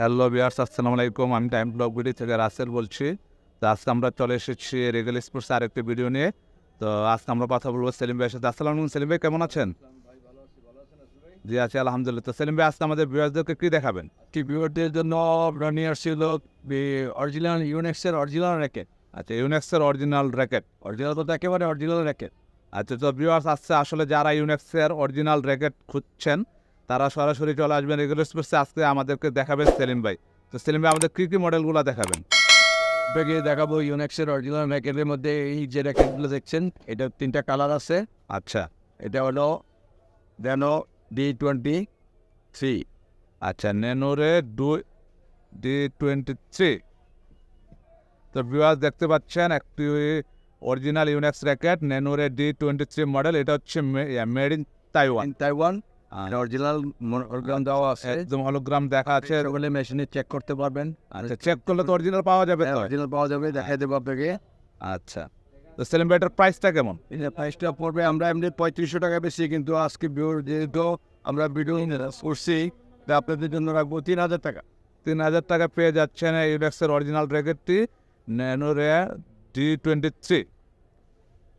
Hello বিয়ার্স আসসালামু আলাইকুম। আমি টাইম ব্লগ ভিডিও থেকে রাসেল বলছি। তো আজকে আমরা চলে এসেছি রেগেল স্পোর্টস আর একটি ভিডিও নিয়ে। তো আজকে আমরা কথা বলব সেলিম ভাইয়ের সাথে। আসসালামু আলাইকুম সেলিম ভাই কেমন আছেন? জি আছি আলহামদুলিল্লাহ। তো সেলিম ভাই আজকে আমাদের বিয়ার্সদেরকে কী দেখাবেন? কি টিভিওদের জন্য আমরা নিয়ে আসছিল অরিজিনাল ইউনেক্সের অরিজিনাল র্যাকেট। আচ্ছা ইউনেক্সের অরিজিনাল র্যাকেট। অরিজিনাল তো একেবারে অরিজিনাল র্যাকেট। আচ্ছা তো ভিউয়ার্স আসছে আসলে যারা ইউনেক্সের অরিজিনাল র্যাকেট খুঁজছেন তারা সরাসরি চলে আসবেন রেগুলার স্পোর্টসে আজকে আমাদেরকে দেখাবেন সেলিম ভাই। তো সেলিম ভাই আমাদের কী কী মডেলগুলো দেখাবেন? আপনাকে দেখাবো ইউনেক্সের অরিজিনাল র্যাকেটের মধ্যে এই যে র্যাকেটগুলো দেখছেন এটা তিনটা কালার আছে। আচ্ছা। এটা হলো ড্যানো ডি টোয়েন্টি থ্রি আচ্ছা নেনোরে ডু ডি টোয়েন্টি থ্রি তো ভিউয়ার্স দেখতে পাচ্ছেন একটি original Yonex racket Nanoray D twenty three model এটা হচ্ছে made in Taiwan. Taiwan original original দেওয়া আছে। একদম হলোগ্রাম দেখা আছে। সেগুলো মেশিনে চেক করতে পারবেন। আচ্ছা চেক করলে তো অরিজিনাল পাওয়া যাবে অরিজিনাল পাওয়া যাবে দেখাই দেবো আপনাকে। আচ্ছা তো এটার প্রাইসটা কেমন? প্রাইসটা পড়বে আমরা এমনি পঁয়ত্রিশশো টাকা বেশি কিন্তু আজকে যেহেতু আমরা ভিডিও করছি আপনাদের জন্য রাখব তিন হাজার টাকা। তিন হাজার টাকা পেয়ে যাচ্ছেন এই ইউনেক্সের অরিজিনাল র্যাকেটটি নেনোরে ডি টোয়েন্টি থ্রি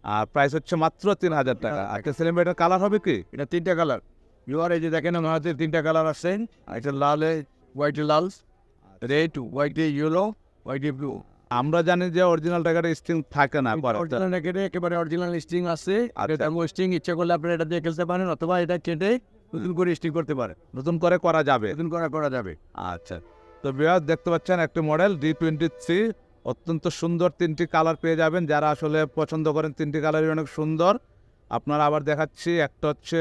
আর প্রাইস হচ্ছে মাত্র তিন হাজার টাকা আজকে সেলিম ভাই কালার হবে কি? এটা তিনটা কালার ইউআর এই যে দেখেন আমার হাতে তিনটা কালার আছে একটা লালে হোয়াইটে লাল রেড হোয়াইটে ইয়েলো হোয়াইটে ব্লু আমরা জানি যে অরিজিনাল টাকাটা স্টিং থাকে না। অরিজিনাল র্যাকেটে একেবারে অরিজিনাল স্টিং আছে। আচ্ছা। এটা স্টিং ইচ্ছা করলে আপনারা এটা দিয়ে খেলতে পারেন অথবা এটা কেটে নতুন করে স্টিং করতে পারেন। নতুন করে করা যাবে। নতুন করে করা যাবে। আচ্ছা। তো বিহার দেখতে পাচ্ছেন একটি মডেল ডি টোয়েন্টি থ্রি অত্যন্ত সুন্দর তিনটি কালার পেয়ে যাবেন। যারা আসলে পছন্দ করেন তিনটি কালারই অনেক সুন্দর। আপনারা আবার দেখাচ্ছি একটা হচ্ছে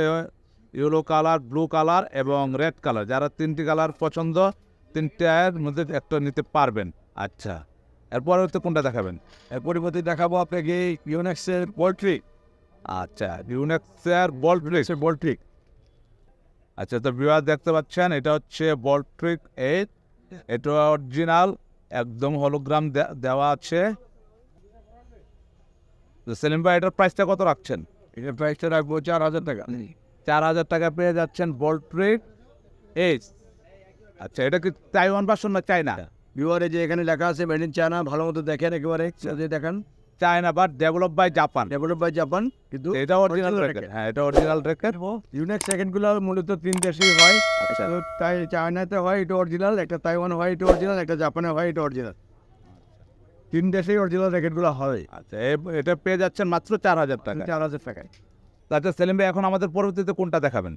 ইয়েলো কালার ব্লু কালার এবং রেড কালার। যারা তিনটি কালার পছন্দ তিনটার মধ্যে একটা নিতে পারবেন। আচ্ছা। এরপরে হচ্ছে কোনটা দেখাবেন? এর পরিবর্তে দেখাবো আপনাকে ইউনেক্সের পোল্ট্রি আচ্ছা ইউনেক্সের বল ব্রিক্স পোল্ট্রি আচ্ছা তো বিহার দেখতে পাচ্ছেন এটা হচ্ছে বলট্রিক এইট এটা অরিজিনাল একদম হলোগ্রাম দেওয়া আছে। তো সেলিম ভাই এটার প্রাইসটা কত রাখছেন? এটার প্রাইসটা রাখব চার হাজার টাকা। চার হাজার টাকা পেয়ে যাচ্ছেন বলট্রিক এইট আচ্ছা এটা কি তাইওয়ান ভার্সন না চায়না ভিউয়ারে যে এখানে লেখা আছে মেড ইন চায়না ভালো মতো দেখেন একেবারে দেখেন। China but develop by Japan develop by Japan কিন্তু এটা অরিজিনাল racket। হ্যাঁ এটা অরিজিনাল র্যাকেট ইউনেক্স সেকেন্ডগুলো মূলত তিন দেশেই হয়। আচ্ছা। তাই চায়নাতে হয় এটা অরিজিনাল একটা তাইওয়ান হয় এটা অরিজিনাল একটা জাপানে হয় এটা অরিজিনাল তিন দেশেই অরিজিনাল র্যাকেটগুলো হয়। আচ্ছা এটা পেয়ে যাচ্ছেন মাত্র চার হাজার টাকা চার হাজার টাকায়। আচ্ছা সেলিম ভাই এখন আমাদের পরবর্তীতে কোনটা দেখাবেন?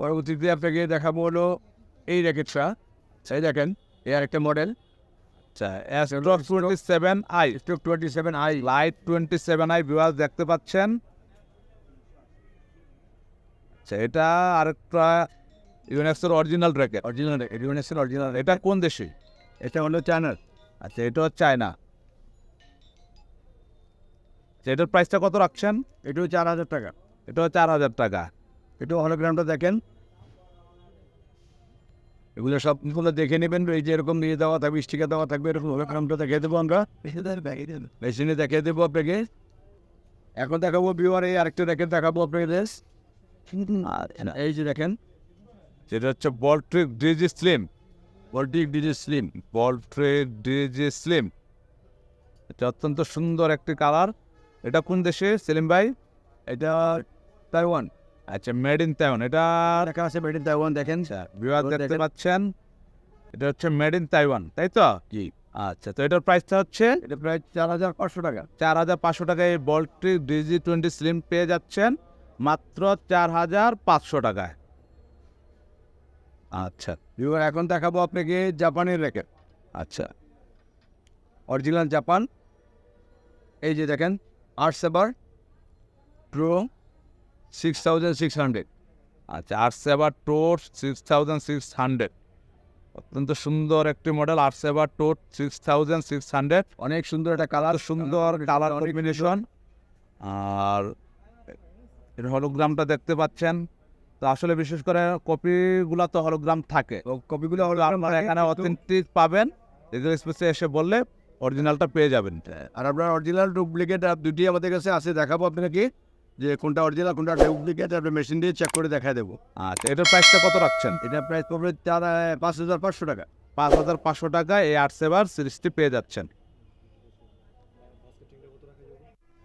পরবর্তীতে আপনাকে দেখাবো হলো এই র্যাকেটটা। সেই দেখেন এই আরেকটা মডেল আচ্ছা seven I twenty seven I light twenty seven I viewers দেখতে পাচ্ছেন? আচ্ছা এটা আরেকটা ইউনেক্সের অরিজিনাল র্যাকেট অরিজিনাল ইউনেক্সের অরিজিনাল এটা কোন দেশে? এটা হলো চায়নার আচ্ছা এটা হচ্ছে চায়না আচ্ছা, এটার প্রাইসটা কত রাখছেন? এটাও চার হাজার টাকা। এটাও চার হাজার টাকা। এটাও হলোগ্রামটা দেখেন। এগুলো সবগুলো দেখে নেবেন এই যে এরকম নিয়ে দেওয়া থাকবে স্টিকার দেওয়া থাকবে এরকম হলোগ্রামটা দেখিয়ে দেবো আমরা। মেশিনে দেখিয়ে দেবো আপনাকে। এখন দেখাবো বিওয়ার এই আরেকটা দেখেন দেখাবো আপনাকে দেশ এই যে দেখেন যেটা হচ্ছে Voltric DG slim Voltric DG slim Voltric DG slim এটা অত্যন্ত সুন্দর একটি কালার এটা কোন দেশে সেলিম ভাই? এটা তাইওয়ান। আচ্ছা মেড ইন তাইওয়ান এটা দেখা আছে মেড ইন তাইওয়ান দেখেন। বিভাগ তো দেখতে পাচ্ছেন। এটা হচ্ছে মেড ইন তাইওয়ান তাই তো? জি। আচ্ছা তো এটার প্রাইসটা হচ্ছে? এটা প্রায় চার হাজার পাঁচশো টাকা। চার হাজার পাঁচশো টাকায় এই বলট্রিক ডিজি টোয়েন্টি স্লিম পেয়ে যাচ্ছেন মাত্র চার হাজার পাঁচশো টাকায়। আচ্ছা বিওয়ার এখন দেখাবো আপনাকে জাপানের র্যাকেট আচ্ছা অরিজিনাল জাপান এই যে দেখেন Arcsaber pro six thousand six hundred আচ্ছা Arcsaber tour six thousand six hundred অত্যন্ত সুন্দর একটি model Arcsaber tour six thousand six hundred অনেক সুন্দর একটা কালার সুন্দর কালার কম্বিনেশন আর এর হলোগ্রামটা দেখতে পাচ্ছেন। তো আসলে বিশেষ করে কপিগুলো তো হলোগ্রাম থাকে। কপিগুলো হলো আপনারা এখানে অথেন্টিক পাবেন। এগুলো স্পেসে এসে বললে অরিজিনালটা পেয়ে যাবেন। আর আপনার অরিজিনাল ডুপ্লিকেট আর দুটি আমাদের কাছে আছে দেখাবো আপনাকে যে কোনটা অরিজিনাল কোনটা ডুপ্লিকেট আপনি মেশিন দিয়ে চেক করে দেখা দেবো। আচ্ছা এটার প্রাইসটা কত রাখছেন? এটা প্রাইস পড়বে চার পাঁচ হাজার পাঁচশো টাকা। পাঁচ হাজার পাঁচশো টাকা এই আট সেভার সিরিজটি পেয়ে যাচ্ছেন।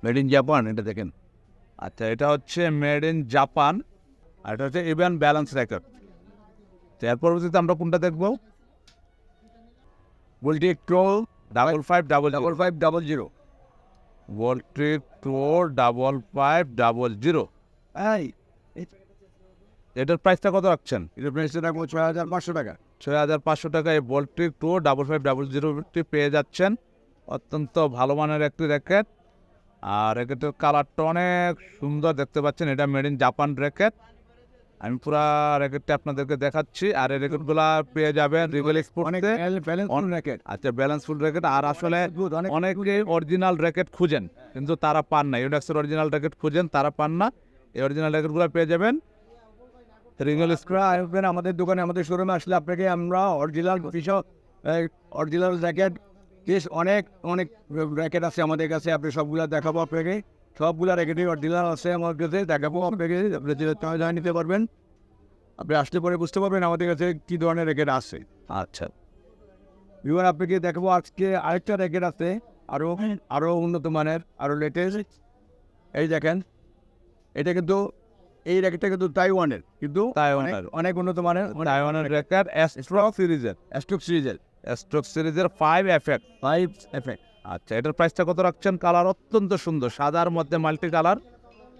মেড ইন জাপান এটা দেখেন। আচ্ছা এটা হচ্ছে মেড ইন জাপান আর এটা হচ্ছে ইভেন ব্যালেন্স রেকর্ড তো এর পরবর্তীতে আমরা কোনটা দেখব? বলটি একটু double five double double five double zero four double five double zero এই এটার প্রাইসটা কত রাখছেন? এটা প্রাইসটা রাখব ছয় হাজার পাঁচশো টাকা। ছয় হাজার পাঁচশো টাকায় Voltric two double five double জিরোটি পেয়ে যাচ্ছেন। অত্যন্ত ভালো মানের একটি র্যাকেট আর র্যাকেটের কালারটা অনেক সুন্দর দেখতে পাচ্ছেন। এটা মেড ইন জাপান র্যাকেট আমি পুরা র্যাকেটটা আপনাদেরকে দেখাচ্ছি আর এই র্যাকেটগুলা পেয়ে যাবেন রিগেল অনেক এক্সপোর্টে ব্যালেন্স অন- র্যাকেট আচ্ছা ব্যালেন্স ফুল র্যাকেট আর আসলে অনেক অরিজিনাল র্যাকেট খুঁজেন কিন্তু তারা পান না। ইউডেক্সের অরিজিনাল র্যাকেট খুঁজেন তারা পান না। এই অরিজিনাল র্যাকেটগুলো পেয়ে যাবেন রিগেল আসবেন আমাদের দোকানে আমাদের শোরুমে আসলে আপনাকে আমরা অরিজিনাল পিসও অরিজিনাল র্যাকেট বেশ অনেক অনেক র্যাকেট আছে আমাদের কাছে। আপনি সবগুলা দেখাবো আপনাকে। সবগুলা র্যাকেটই অরিজিনাল আছে আমার কাছে দেখাবো আপনাকে আপনি যেটা নিতে পারবেন। আপনি আসলে পরে বুঝতে পারবেন আমাদের কাছে কী ধরনের র্যাকেট আছে। আচ্ছা। এবার আপনাকে দেখাবো আজকে আরেকটা র্যাকেট আছে আরও আরও উন্নত মানের আরও লেটেস্ট এই দেখেন এটা কিন্তু এই র্যাকেটটা কিন্তু তাইওয়ানের কিন্তু তাইওয়ানের। অনেক- উন্নত মানের তাইওয়ানের র্যাকেট অ্যাস্ট্রক সিরিজের স্টক সিরিজের স্ট্রোক সিরিজের ফাইভ এফেক্ট ফাইভ এফেক্ট আচ্ছা এটার প্রাইসটা কত রাখছেন? কালার অত্যন্ত সুন্দর সাদার মধ্যে মাল্টি কালার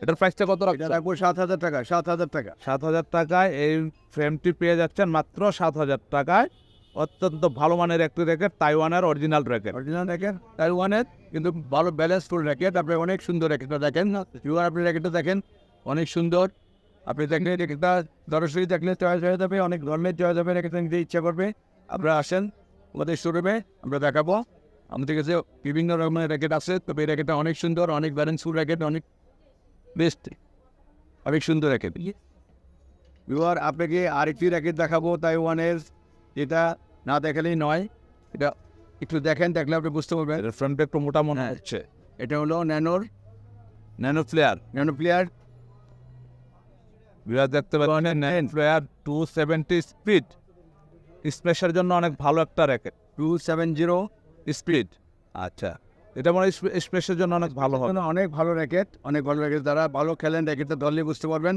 এটার প্রাইসটা কত রাখছেন? রাখব সাত হাজার টাকা সাত হাজার টাকা। সাত হাজার টাকায় এই ফ্রেমটি পেয়ে যাচ্ছেন মাত্র সাত হাজার টাকায়। অত্যন্ত ভালো মানের একটি র্যাকেট তাইওয়ানের অরিজিনাল র্যাকেট অরিজিনাল র্যাকেট তাইওয়ানের কিন্তু ভালো ব্যালেন্স ফুল র্যাকেট আপনি অনেক সুন্দর র্যাকেটটা দেখেন। এবার আপনি র্যাকেটটা দেখেন অনেক সুন্দর। আপনি দেখলে র্যাকেটটা সরাসরি দেখলে চয়েস হয়ে যাবে অনেক ধরনের চয়েস হবে র্যাকেটটা নিতে ইচ্ছা করবে। আপনারা আসেন আমাদের শোরুমে আমরা দেখাবো। আমাদের কাছে বিভিন্ন রকমের র্যাকেট আছে তবে এই র্যাকেটটা অনেক সুন্দর অনেক ব্যালেন্স ফুল র্যাকেট অনেক বেস্ট অনেক সুন্দর র্যাকেট এবার আপনাকে আরেকটি র্যাকেট দেখাবো তাইওয়ানের যেটা না দেখালেই নয় এটা একটু দেখেন দেখলে আপনি বুঝতে পারবেন। এটার ফ্রন্টটা একটু মোটা মনে হ্যাঁ। হচ্ছে। এটা হলো ন্যানোর ন্যানো প্লেয়ার ন্যানো প্লেয়ার বিরাট দেখতে পাচ্ছেন Nano player two seventy speed স্পেসের জন্য অনেক ভালো একটা racket two seven zero speed. আচ্ছা। এটা মনে হয় স্পেসের জন্য অনেক ভালো হবে। অনেক ভালো র্যাকেট অনেক ভালো র্যাকেট। যারা ভালো খেলেন র্যাকেটটা ধরলে বুঝতে পারবেন।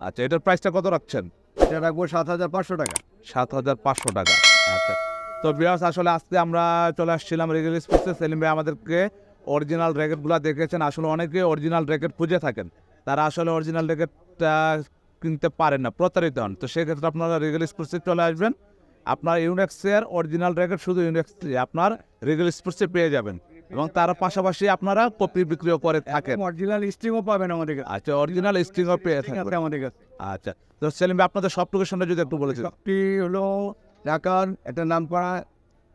আচ্ছা এটার প্রাইসটা কত রাখছেন? এটা রাখব সাত হাজার পাঁচশো টাকা। সাত হাজার পাঁচশো টাকা। আচ্ছা। তো বিয়াস আসলে আজকে আমরা চলে আসছিলাম রেগুলার স্পোর্টসে সেলিম ভাই আমাদেরকে অরিজিনাল র্যাকেটগুলো দেখেছেন। আসলে অনেকে অরিজিনাল র্যাকেট খুঁজে থাকেন। তারা আসলে অরিজিনাল র্যাকেটটা কিনতে পারেন না প্রতারিত হন। তো সেক্ষেত্রে আপনারা রেগুলার স্পেসে চলে আসবেন। আপনার ইউনেক্সের অরিজিনাল র্যাকেট শুধু ইউনেক্স আপনার রেগুলার স্পোর্টসে পেয়ে যাবেন। এবং তার পাশাপাশি আপনারা কপি বিক্রিও করে থাকেন। অরিজিনাল স্ট্রিংও পাবেন আমাদের কাছে। আচ্ছা অরিজিনাল স্ট্রিংও পেয়ে থাকবেন। আমাদের কাছে। আচ্ছা তো সেলিম আপনাদের সব লোকেশনটা যদি একটু বলেছেন শপটি হলো ঢাকার একটা নামকরা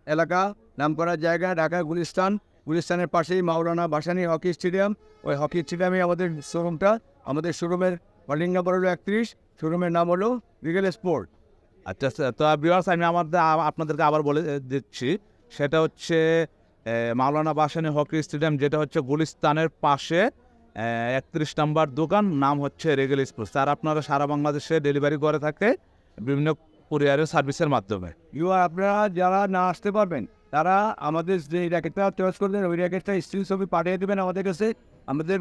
এলাকা নামকরা জায়গা ঢাকা গুলিস্তান। গুলিস্তানের পাশেই মাওলানা বাসানি হকি স্টেডিয়াম। ওই হকি স্টেডিয়ামে আমাদের শোরুমটা আমাদের শোরুমের হোল্ডিং নাম্বার হলো একত্রিশ। শোরুমের নাম হলো রিগেল স্পোর্ট আচ্ছা আচ্ছা তো ভিউয়ার্স আমি আমাদের আপনাদেরকে আবার বলে দিচ্ছি। সেটা হচ্ছে মাওলানা বাসানি হকি স্টেডিয়াম, যেটা হচ্ছে গুলিস্তানের পাশে একত্রিশ নাম্বার দোকান, নাম হচ্ছে রেগেল স্পোর্টস আর আপনারা সারা বাংলাদেশে ডেলিভারি করে থাকে বিভিন্ন কুরিয়ারের সার্ভিসের মাধ্যমে। ইউআর আপনারা যারা না আসতে পারবেন, তারা আমাদের যে র্যাকেটটা চয়েস করবেন, ওই র্যাকেটটা স্টিল ছবি পাঠিয়ে দেবেন আমাদের কাছে। আমাদের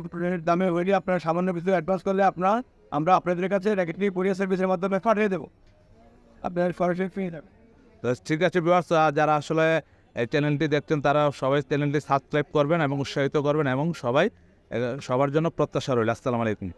দামে হইলে আপনারা সামান্য কিছু অ্যাডভান্স করলে, আপনার, আমরা আপনাদের কাছে র্যাকেটটি কুরিয়ার সার্ভিসের মাধ্যমে পাঠিয়ে দেবো। আপনার সরাসরি পেয়ে যাবেন তো ঠিক আছে ভিউয়ার্স যারা আসলে এই চ্যানেলটি দেখছেন, তারা সবাই চ্যানেলটি সাবস্ক্রাইব করবেন এবং উৎসাহিত করবেন এবং সবাই সবার জন্য প্রত্যাশা রইল। আসসালামু আলাইকুম।